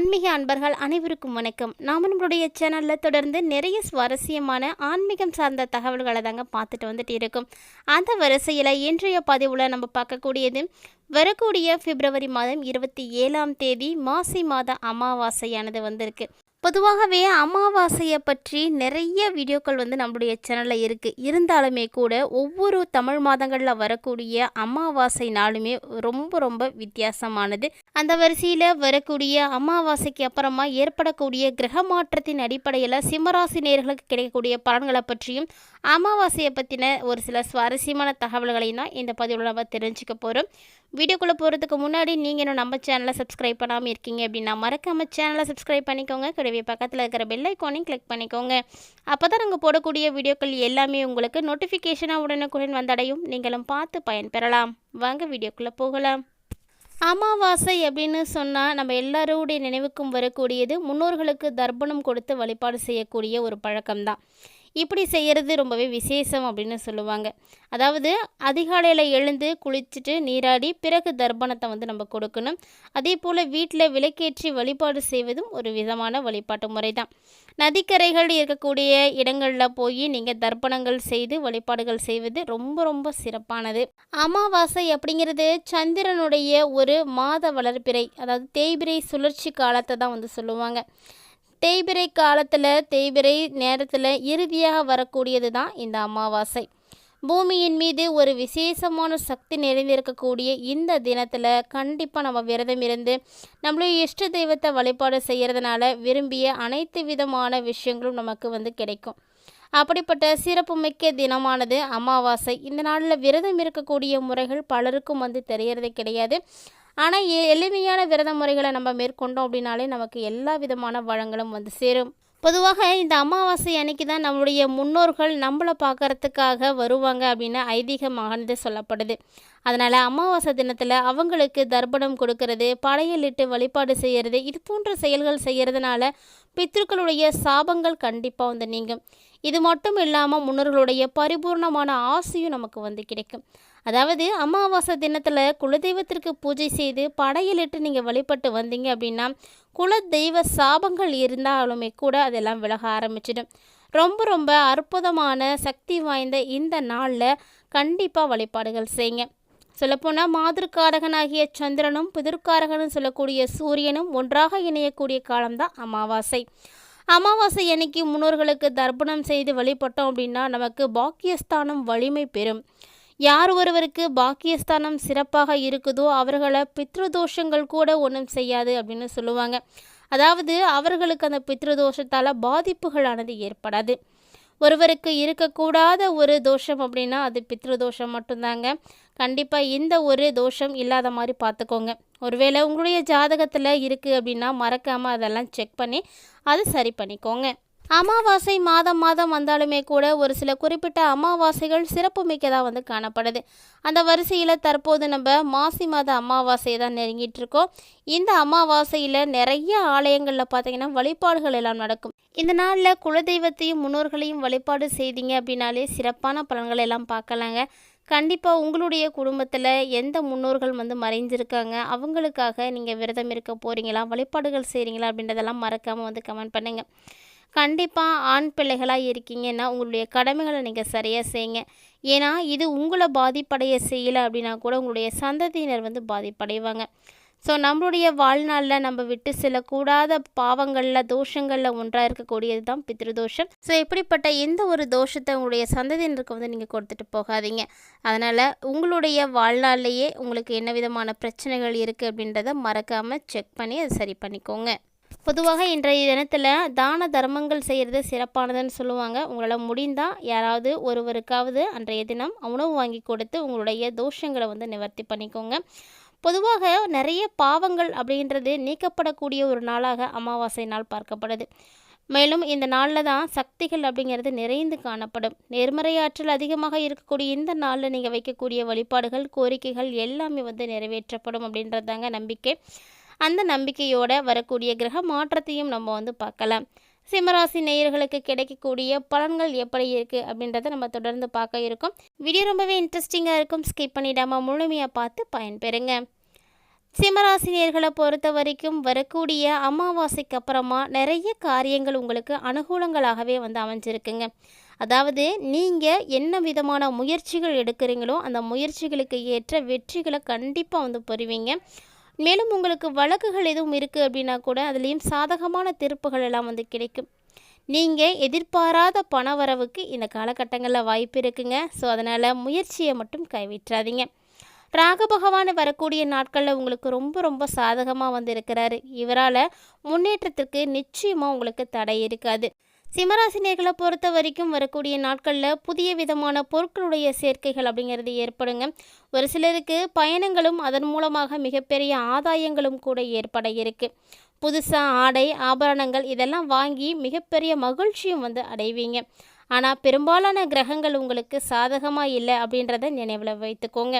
ஆன்மீக அன்பர்கள் அனைவருக்கும் வணக்கம். நாம் நம்மளுடைய சேனலில் தொடர்ந்து நிறைய சுவாரஸ்யமான ஆன்மீகம் சார்ந்த தகவல்களை தாங்க பார்த்துட்டு வந்துட்டு இருக்கோம். அந்த வரிசையில் இன்றைய பதிவில் நம்ம பார்க்கக்கூடியது வரக்கூடிய பிப்ரவரி மாதம் இருபத்தி ஏழாம் தேதி மாசி மாத அமாவாசையானது வந்திருக்கு. பொதுவாகவே அமாவாசையை பற்றி நிறைய வீடியோக்கள் வந்து நம்மளுடைய சேனலில் இருக்குது இருந்தாலுமே கூட ஒவ்வொரு தமிழ் மாதங்களில் வரக்கூடிய அமாவாசை நாளுமே ரொம்ப ரொம்ப வித்தியாசமானது. அந்த வரிசையில் வரக்கூடிய அமாவாசைக்கு அப்புறமா ஏற்படக்கூடிய கிரக மாற்றத்தின் அடிப்படையில் சிம்மராசி நேர்களுக்கு கிடைக்கக்கூடிய பலன்களை பற்றியும் அமாவாசையை பற்றின ஒரு சில சுவாரஸ்யமான தகவல்களையும் தான் இந்த பதிவில் நம்ம தெரிஞ்சுக்க போகிறோம் வீடியோக்குள்ளே போகிறதுக்கு முன்னாடி நீங்கள் இன்னும் நம்ம சேனலை சப்ஸ்கிரைப் பண்ணாமல் இருக்கீங்க அப்படின்னா மறக்காமல் சேனலை சப்ஸ்கிரைப் பண்ணிக்கோங்க. கூடவே பக்கத்தில் இருக்கிற பெல் ஐக்கானையும் கிளிக் பண்ணிக்கோங்க. அப்போ தான் நாங்கள் போடக்கூடிய வீடியோக்கள் எல்லாமே உங்களுக்கு நோட்டிஃபிகேஷனாக உடனுக்குடன் வந்தடையும். நீங்களும் பார்த்து பயன்பெறலாம். வாங்க வீடியோக்குள்ளே போகலாம். அமாவாசை அப்படின்னு சொன்னால் நம்ம எல்லாருடைய நினைவுக்கும் வரக்கூடியது முன்னோர்களுக்கு தர்ப்பணம் கொடுத்து வழிபாடு செய்யக்கூடிய ஒரு பழக்கம்தான். இப்படி செய்கிறது ரொம்பவே விசேஷம் அப்படின்னு சொல்லுவாங்க. அதாவது அதிகாலையில் எழுந்து குளிச்சுட்டு நீராடி பிறகு தர்ப்பணத்தை வந்து நம்ம கொடுக்கணும். அதே போல் வீட்டில் விளக்கேற்றி வழிபாடு செய்வதும் ஒரு விதமான வழிபாட்டு முறை தான் நதிக்கரைகள் இருக்கக்கூடிய இடங்களில் போய் நீங்கள் தர்ப்பணங்கள் செய்து வழிபாடுகள் செய்வது ரொம்ப ரொம்ப சிறப்பானது. அமாவாசை அப்படிங்கிறது சந்திரனுடைய ஒரு மாத வளர்ப்பிறை அதாவது தேய்பிரை சுழற்சி காலத்தை தான் வந்து சொல்லுவாங்க. தேய்பிரை காலத்தில் தேய்பிரை நேரத்தில் இறுதியாக வரக்கூடியது தான் இந்த அமாவாசை. பூமியின் மீது ஒரு விசேஷமான சக்தி நிறைந்திருக்கக்கூடிய இந்த தினத்தில் கண்டிப்பாக நம்ம விரதம் இருந்து நம்மளுடைய இஷ்ட தெய்வத்தை வழிபாடு செய்கிறதுனால விரும்பிய அனைத்து விதமான விஷயங்களும் நமக்கு வந்து கிடைக்கும். அப்படிப்பட்ட சிறப்புமிக்க தினமானது அமாவாசை. இந்த நாளில் விரதம் இருக்கக்கூடிய முறைகள் பலருக்கும் வந்து தெரியறது கிடையாது. ஆனால் எளிமையான விரத முறைகளை நம்ம மேற்கொண்டோம் அப்படின்னாலே நமக்கு எல்லா விதமான வளங்களும் வந்து சேரும். பொதுவாக இந்த அமாவாசை அன்னைக்கு தான் நம்மளுடைய முன்னோர்கள் நம்மளை பார்க்கறதுக்காக வருவாங்க அப்படின்னு ஐதீகமானது சொல்லப்படுது. அதனால் அமாவாசை தினத்தில் அவங்களுக்கு தர்ப்பணம் கொடுக்கறது படையலிட்டு வழிபாடு செய்கிறது இது போன்ற செயல்கள் செய்கிறதுனால பித்ருக்களுடைய சாபங்கள் கண்டிப்பாக வந்து நீங்கும். இது மட்டும் இல்லாமல் முன்னோர்களுடைய பரிபூர்ணமான ஆசையும் நமக்கு வந்து கிடைக்கும். அதாவது அமாவாசை தினத்தில் குலதெய்வத்திற்கு பூஜை செய்து படையலிட்டு நீங்கள் வழிபட்டு வந்தீங்க அப்படின்னா குல தெய்வ சாபங்கள் இருந்தாலுமே கூட அதெல்லாம் விலக ஆரம்பிச்சிடும். ரொம்ப ரொம்ப அற்புதமான சக்தி வாய்ந்த இந்த நாளில் கண்டிப்பாக வழிபாடுகள் செய்யுங்க. சொல்லப்போனால் மாதிர்காரகனாகிய சந்திரனும் புதிர்காரகனும் சொல்லக்கூடிய சூரியனும் ஒன்றாக இணையக்கூடிய காலம்தான் அமாவாசை. அமாவாசை அன்னைக்கு முன்னோர்களுக்கு தர்ப்பணம் செய்து வழிபட்டோம் அப்படின்னா நமக்கு பாக்கியஸ்தானம் வலிமை பெறும். யார் ஒருவருக்கு பாக்கியஸ்தானம் சிறப்பாக இருக்குதோ அவர்களை பித்ருதோஷங்கள் கூட ஒன்றும் செய்யாது அப்படின்னு சொல்லுவாங்க. அதாவது அவர்களுக்கு அந்த பித்ருதோஷத்தால் பாதிப்புகளானது ஏற்படாது. ஒருவருக்கு இருக்கக்கூடாத ஒரு தோஷம் அப்படின்னா அது பித்ருதோஷம் மட்டும்தாங்க. கண்டிப்பாக இந்த ஒரு தோஷம் இல்லாத மாதிரி பார்த்துக்கோங்க. ஒருவேளை உங்களுடைய ஜாதகத்தில் இருக்குது அப்படின்னா மறக்காமல் அதெல்லாம் செக் பண்ணி அதை சரி பண்ணிக்கோங்க. அமாவாசை மாதம் மாதம் வந்தாலுமே கூட ஒரு சில குறிப்பிட்ட அமாவாசைகள் சிறப்பு மிக்கதாக வந்து காணப்படுது. அந்த வரிசையில் தற்போது நம்ம மாசி மாத அமாவாசையை தான் நெருங்கிட்டு இருக்கோம் இந்த அமாவாசையில் நிறைய ஆலயங்களில் பார்த்தீங்கன்னா வழிபாடுகள் எல்லாம் நடக்கும். இந்த நாளில் குலதெய்வத்தையும் முன்னோர்களையும் வழிபாடு செய்தீங்க அப்படின்னாலே சிறப்பான பலன்களை எல்லாம் பார்க்கலாங்க. கண்டிப்பாக உங்களுடைய குடும்பத்தில் எந்த முன்னோர்கள் வந்து மறைஞ்சிருக்காங்க? அவங்களுக்காக நீங்கள் விரதம் இருக்க போகிறீங்களா வழிபாடுகள் செய்கிறீங்களா அப்படின்றதெல்லாம் மறக்காமல் வந்து கமெண்ட் பண்ணுங்கள் கண்டிப்பாக ஆண் பிள்ளைகளாக இருக்கீங்கன்னா உங்களுடைய கடமைகளை நீங்கள் சரியாக செய்யுங்க. ஏன்னா இது உங்களை பாதிப்படைய செய்யலை அப்படின்னா கூட உங்களுடைய சந்ததியினர் வந்து பாதிப்படைவாங்க. ஸோ நம்மளுடைய வாழ்நாளில் நம்ம விட்டு செல்லக்கூடாத பாவங்களில் தோஷங்களில் ஒன்றாக இருக்கக்கூடியது தான் பித்ருதோஷம். ஸோ இப்படிப்பட்ட எந்த ஒரு தோஷத்தை உங்களுடைய சந்ததியினருக்கு வந்து நீங்கள் கொடுத்துட்டு போகாதீங்க. அதனால் உங்களுடைய வாழ்நாள்லேயே உங்களுக்கு என்ன விதமான பிரச்சனைகள் இருக்குது அப்படின்றத மறக்காமல் செக் பண்ணி அதை சரி பண்ணிக்கோங்க. பொதுவாக இன்றைய தினத்தில் தான தர்மங்கள் செய்கிறது சிறப்பானதுன்னு சொல்லுவாங்க. உங்களால் முடிந்தால் யாராவது ஒருவருக்காவது அன்றைய தினம் உணவு வாங்கி கொடுத்து உங்களுடைய தோஷங்களை வந்து நிவர்த்தி பண்ணிக்கோங்க. பொதுவாக நிறைய பாவங்கள் அப்படின்றது நீக்கப்படக்கூடிய ஒரு நாளாக அமாவாசை நாள் பார்க்கப்படுது. மேலும் இந்த நாளில் தான் சக்திகள் அப்படிங்கிறது நிறைந்து காணப்படும். நேர்மறையாற்றல் அதிகமாக இருக்கக்கூடிய இந்த நாளில் நீங்கள் வைக்கக்கூடிய வழிபாடுகள் கோரிக்கைகள் எல்லாமே வந்து நிறைவேற்றப்படும் அப்படின்றதாங்க நம்பிக்கை. அந்த நம்பிக்கையோட வரக்கூடிய கிரக மாற்றத்தையும் நம்ம வந்து பார்க்கலாம். சிம்மராசி நேயர்களுக்கு கிடைக்கக்கூடிய பலன்கள் எப்படி இருக்குது அப்படின்றத நம்ம தொடர்ந்து பார்க்க இருக்கோம். வீடியோ ரொம்பவே இன்ட்ரெஸ்டிங்காக இருக்கும். ஸ்கிப் பண்ணிடாமல் முழுமையாக பார்த்து பயன்பெறுங்க. சிம்மராசினியர்களை பொறுத்த வரைக்கும் வரக்கூடிய அமாவாசைக்கு அப்புறமா நிறைய காரியங்கள் உங்களுக்கு அனுகூலங்களாகவே வந்து அமைஞ்சிருக்குங்க. அதாவது நீங்கள் என்ன விதமான முயற்சிகள் எடுக்கிறீங்களோ அந்த முயற்சிகளுக்கு ஏற்ற வெற்றிகளை கண்டிப்பாக வந்து பெறுவீங்க. மேலும் உங்களுக்கு வழக்குகள் எதுவும் இருக்குது அப்படின்னா கூட அதுலேயும் சாதகமான தீர்ப்புகள் எல்லாம் வந்து கிடைக்கும். நீங்கள் எதிர்பாராத பண வரவுக்கு இந்த காலகட்டங்களில் வாய்ப்பு இருக்குங்க. ஸோ அதனால் முயற்சியை மட்டும் கைவிட்டுறாதீங்க ராக பகவான் வரக்கூடிய நாட்களில் உங்களுக்கு ரொம்ப ரொம்ப சாதகமாக வந்து இருக்கிறாரு. இவரால் முன்னேற்றத்திற்கு நிச்சயமாக உங்களுக்கு தடை இருக்காது. சிம்மராசினியர்களை பொறுத்த வரைக்கும் வரக்கூடிய நாட்களில் புதிய விதமான பொருட்களுடைய சேர்க்கைகள் அப்படிங்கிறது ஏற்படுங்க. ஒரு சிலருக்கு பயணங்களும் அதன் மூலமாக மிகப்பெரிய ஆதாயங்களும் கூட ஏற்பட இருக்குது புதுசாக ஆடை ஆபரணங்கள் இதெல்லாம் வாங்கி மிகப்பெரிய மகிழ்ச்சியும் வந்து அடைவீங்க. ஆனால் பெரும்பாலான கிரகங்கள் உங்களுக்கு சாதகமாக இல்லை அப்படின்றத நினைவில் வைத்துக்கோங்க.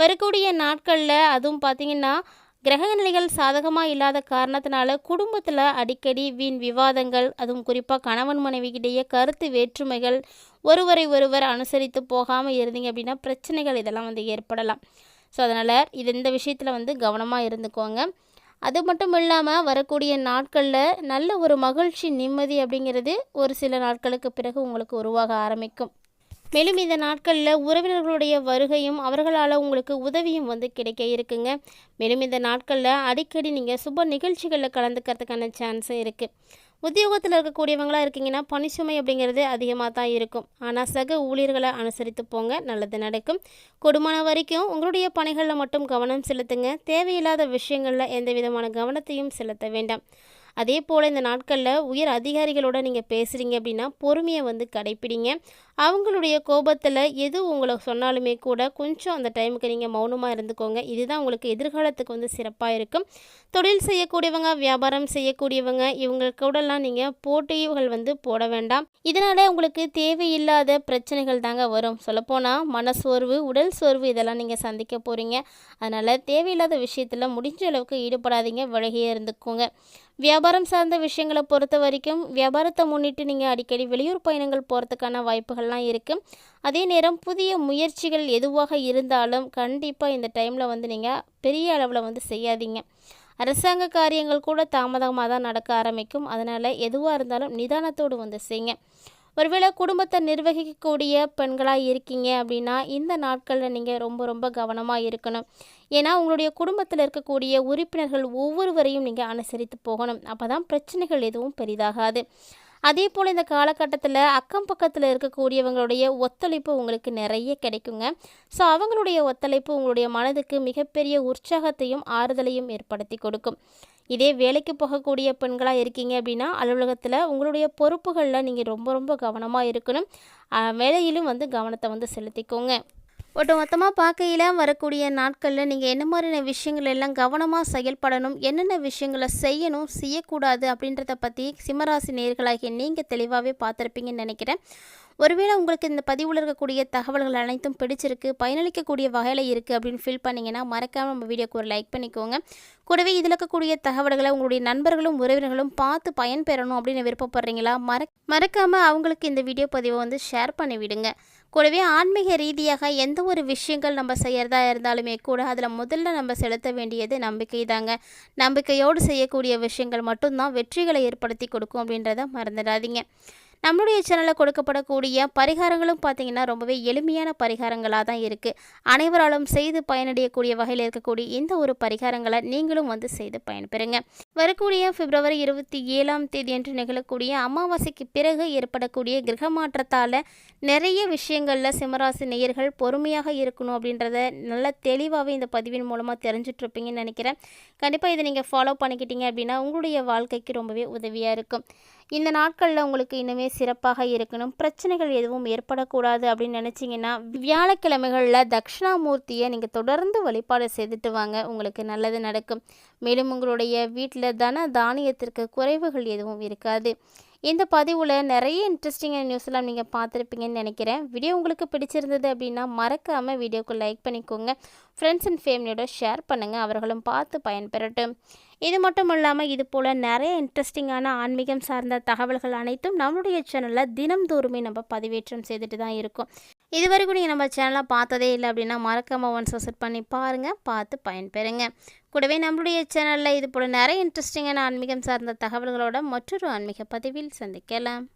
வரக்கூடிய நாட்களில் அதுவும் பார்த்திங்கன்னா கிரக நிலைகள் சாதகமாக இல்லாத காரணத்தினால குடும்பத்தில் அடிக்கடி வீண் விவாதங்கள் அதுவும் குறிப்பாக கணவன் மனைவிக்கிடையே கருத்து வேற்றுமைகள் ஒருவரை ஒருவர் அனுசரித்து போகாமல் இருந்தீங்க அப்படின்னா பிரச்சனைகள் இதெல்லாம் வந்து ஏற்படலாம். ஸோ அதனால் இது இந்த விஷயத்தில் வந்து கவனமாக இருந்துக்கோங்க. அது மட்டும் இல்லாமல் வரக்கூடிய நாட்களில் நல்ல ஒரு மகிழ்ச்சி நிம்மதி அப்படிங்கிறது ஒரு சில நாட்களுக்கு பிறகு உங்களுக்கு உருவாக ஆரம்பிக்கும். மேலும் இந்த நாட்களில் உறவினர்களுடைய வருகையும் அவர்களால் உங்களுக்கு உதவியும் வந்து கிடைக்க இருக்குங்க. மேலும் இந்த நாட்களில் அடிக்கடி நீங்கள் சுப நிகழ்ச்சிகளில் கலந்துக்கிறதுக்கான சான்ஸும் இருக்குது உத்தியோகத்தில் இருக்கக்கூடியவங்களாக இருக்கீங்கன்னா பணிச்சுமை அப்படிங்கிறது அதிகமாக தான் இருக்கும். ஆனால் சக ஊழியர்களை அனுசரித்து போங்க நல்லது நடக்கும். கொடுமான வரைக்கும் உங்களுடைய பணிகளில் மட்டும் கவனம் செலுத்துங்க. தேவையில்லாத விஷயங்களில் எந்த விதமான கவனத்தையும் செலுத்த வேண்டாம். அதே போல் இந்த நாட்களில் உயர் அதிகாரிகளோட நீங்கள் பேசுகிறீங்க அப்படின்னா பொறுமையை வந்து கடைப்பிடிங்க அவங்களுடைய கோபத்தில் எது உங்களை சொன்னாலுமே கூட கொஞ்சம் அந்த டைமுக்கு நீங்கள் மௌனமாக இருந்துக்கோங்க. இதுதான் உங்களுக்கு எதிர்காலத்துக்கு வந்து சிறப்பாக இருக்கும். தொழில் செய்யக்கூடியவங்க வியாபாரம் செய்யக்கூடியவங்க இவங்க கூடலாம் நீங்கள் போட்டிகள் வந்து போட வேண்டாம். இதனால் உங்களுக்கு தேவையில்லாத பிரச்சனைகள் தாங்க வரும். சொல்லப்போனால் மனசோர்வு உடல் சோர்வு இதெல்லாம் நீங்கள் சந்திக்க போகிறீங்க அதனால் தேவையில்லாத விஷயத்தில் முடிஞ்ச அளவுக்கு ஈடுபடாதீங்க. விலகியே இருந்துக்கோங்க. வியாபாரம் சார்ந்த விஷயங்களை பொறுத்த வரைக்கும் வியாபாரத்தை முன்னிட்டு நீங்கள் அடிக்கடி வெளியூர் பயணங்கள் போகிறதுக்கான வாய்ப்புகள் வாய்ப்புகள்லாம் இருக்குது அதே நேரம் புதிய முயற்சிகள் எதுவாக இருந்தாலும் கண்டிப்பாக இந்த டைமில் வந்து நீங்கள் பெரிய அளவில் வந்து செய்யாதீங்க. அரசாங்க காரியங்கள் கூட தாமதமாக தான் நடக்க ஆரம்பிக்கும். அதனால் எதுவாக இருந்தாலும் நிதானத்தோடு வந்து செய்யுங்க ஒருவேளை குடும்பத்தை நிர்வகிக்கக்கூடிய பெண்களாக இருக்கீங்க அப்படின்னா இந்த நாட்களில் நீங்கள் ரொம்ப ரொம்ப கவனமாக இருக்கணும். ஏன்னா உங்களுடைய குடும்பத்தில் இருக்கக்கூடிய உறுப்பினர்கள் ஒவ்வொருவரையும் நீங்கள் அனுசரித்து போகணும். அப்போ தான் பிரச்சனைகள் எதுவும் பெரிதாகாது. அதே போல் இந்த காலகட்டத்தில் அக்கம் பக்கத்தில் இருக்கக்கூடியவங்களுடைய ஒத்துழைப்பு உங்களுக்கு நிறைய கிடைக்குங்க. ஸோ அவங்களுடைய ஒத்துழைப்பு உங்களுடைய மனதுக்கு மிகப்பெரிய உற்சாகத்தையும் ஆறுதலையும் ஏற்படுத்தி கொடுக்கும். இதே வேலைக்கு போகக்கூடிய பெண்களாக இருக்கீங்க அப்படின்னா அலுவலகத்தில் உங்களுடைய பொறுப்புகளில் நீங்கள் ரொம்ப ரொம்ப கவனமாக இருக்கணும். வேலையிலும் வந்து கவனத்தை வந்து செலுத்திக்கோங்க. ஒட்டுமொத்தமாக பார்க்கையில் வரக்கூடிய நாட்களில் நீங்கள் என்ன மாதிரியான விஷயங்கள் எல்லாம் கவனமாக செயல்படணும் என்னென்ன விஷயங்களை செய்யணும் செய்யக்கூடாது அப்படின்றத பற்றி சிம்மராசி நேர்களாகிய நீங்கள் தெளிவாகவே பார்த்துருப்பீங்கன்னு நினைக்கிறேன். ஒருவேளை உங்களுக்கு இந்த பதிவில் இருக்கக்கூடிய தகவல்கள் அனைத்தும் பிடிச்சிருக்கு பயனளிக்கக்கூடிய வகையில் இருக்குது அப்படின்னு ஃபீல் பண்ணிங்கன்னா மறக்காமல் நம்ம வீடியோக்கு ஒரு லைக் பண்ணிக்கோங்க. கூடவே இதில் இருக்கக்கூடிய தகவல்களை உங்களுடைய நண்பர்களும் உறவினர்களும் பார்த்து பயன்பெறணும் அப்படின்னு விருப்பப்படுறீங்களா? மற மறக்காமல் அவங்களுக்கு இந்த வீடியோ பதிவை வந்து ஷேர் பண்ணிவிடுங்க. கூடவே ஆன்மீக ரீதியாக எந்த ஒரு விஷயங்கள் நம்ம செய்கிறதா இருந்தாலுமே கூட அதில் முதல்ல நம்ம செலுத்த வேண்டியது நம்பிக்கை தாங்க நம்பிக்கையோடு செய்யக்கூடிய விஷயங்கள் மட்டும்தான் வெற்றிகளை ஏற்படுத்தி கொடுக்கும் அப்படின்றத மறந்துடாதீங்க. நம்மளுடைய சேனலில் கொடுக்கப்படக்கூடிய பரிகாரங்களும் பார்த்திங்கன்னா ரொம்பவே எளிமையான பரிகாரங்களாக தான் இருக்குது. அனைவராலும் செய்து பயனடையக்கூடிய வகையில் இருக்கக்கூடிய இந்த ஒரு பரிகாரங்களை நீங்களும் வந்து செய்து பயன்பெறுங்க. வரக்கூடிய பிப்ரவரி இருபத்தி ஏழாம் தேதி என்று நிகழக்கூடிய அமாவாசைக்கு பிறகு ஏற்படக்கூடிய கிரக மாற்றத்தால் நிறைய விஷயங்களில் சிம்மராசி நேயர்கள் பொறுமையாக இருக்கணும் அப்படின்றத நல்ல தெளிவாகவே இந்த பதிவின் மூலமாக தெரிஞ்சிட்ருப்பீங்கன்னு நினைக்கிறேன். கண்டிப்பாக இதை நீங்கள் ஃபாலோ பண்ணிக்கிட்டீங்க அப்படின்னா உங்களுடைய வாழ்க்கைக்கு ரொம்பவே உதவியாக இருக்கும். இந்த நாட்களில் உங்களுக்கு இன்னுமே சிறப்பாக இருக்கணும். பிரச்சனைகள் எதுவும் ஏற்படக்கூடாது அப்படின்னு நினச்சிங்கன்னா வியாழக்கிழமைகளில் தட்சிணாமூர்த்தியை நீங்கள் தொடர்ந்து வழிபாடு செய்துட்டு வாங்க. உங்களுக்கு நல்லது நடக்கும். மேலும் உங்களுடைய வீட்டில் தன தானியத்திற்கு குறைவுகள் எதுவும் இருக்காது. இந்த பதிவில் நிறைய இன்ட்ரெஸ்டிங்கான நியூஸ்லாம் நீங்கள் பார்த்துருப்பீங்கன்னு நினைக்கிறேன். வீடியோ உங்களுக்கு பிடிச்சிருந்தது அப்படின்னா மறக்காமல் வீடியோக்கு லைக் பண்ணிக்கோங்க. ஃப்ரெண்ட்ஸ் அண்ட் ஃபேமிலியோட ஷேர் பண்ணுங்கள் அவர்களும் பார்த்து பயன்பெறட்டும். இது மட்டும் இல்லாமல் இது போல் நிறைய இன்ட்ரெஸ்டிங்கான ஆன்மீகம் சார்ந்த தகவல்கள் அனைத்தும் நம்மளுடைய சேனலில் தினம்தோறுமே நம்ம பதிவேற்றம் செய்துட்டு தான் இருக்கோம். இது வரைக்கும் நீங்கள் நம்ம சேனலை பார்த்ததே இல்லை அப்படின்னா மறக்காமல் ஒன்ஸ் விசிட் பண்ணி பாருங்கள் பார்த்து பயன்பெறுங்க. கூடவே நம்மளுடைய சேனலில் இது போல் நிறைய இன்ட்ரெஸ்டிங்கான ஆன்மீகம் சார்ந்த தகவல்களோட மற்றொரு ஆன்மீக பதிவில் சந்திக்கலாம்.